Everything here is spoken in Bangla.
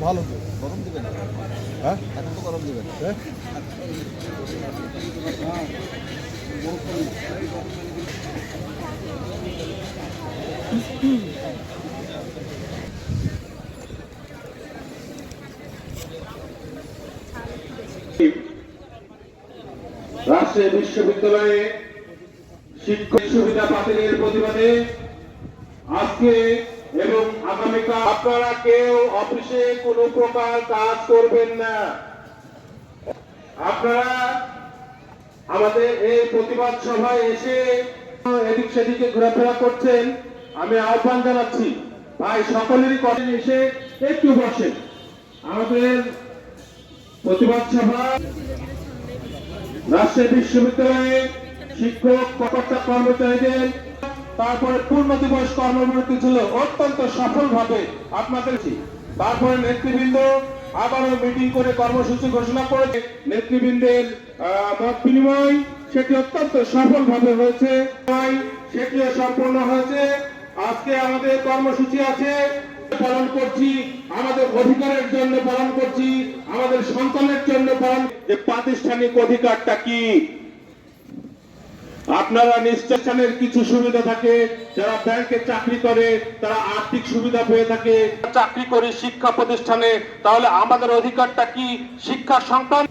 ভালো গরম দিবেন হ্যাঁ এখন তো গরম দিবেন হ্যাঁ? রাজশাহী বিশ্ববিদ্যালয়ে শিক্ষক সুবিধা বাতিলের প্রতিবাদে আজকে এবং আগামীকাল আপনারা কেউ অফিসে কোনো প্রকার কাজ করবেন না। আপনারা আমাদের এই প্রতিবাদ সভায় এসে এদিক সেদিকে ঘোরাফেরা করছেন, আমি আহ্বান জানাচ্ছি। ভাই, সকলেরই করেন এসে একটু বসেন। আমাদের প্রতিবাদ সভা, রাজশাহী বিশ্ববিদ্যালয়ে শিক্ষক, কর্মকর্তা, কর্মচারীদের তারপরে পূর্ণ দিবস কর্মবিরতি ছিল অত্যন্ত সফলভাবে আপনাদের তারপরে নেতৃবৃন্দ আবারও মিটিং করে কর্মসূচি ঘোষণা করেছে। নেতৃবৃন্দের মত বিনিময় সেটি অত্যন্ত সফলভাবে হয়েছে। সেটিও সম্পূর্ণ হয়েছে। আজকে আমাদের কর্মসূচি আছে পালন করছি আমাদের অধিকারের জন্য পালন করছি আমাদের সন্তানের জন্য পালন যে প্রাতিষ্ঠানিক অধিকারটা কি? আপনারা নিষ্ঠানের কিছু সুবিধা থাকে যারা ব্যাংকে চাকরি করে তারা আর্থিক সুবিধা পেয়ে থাকে। চাকরি করে শিক্ষা প্রতিষ্ঠানে তাহলে আমাদের অধিকারটা কি? শিক্ষা সন্তান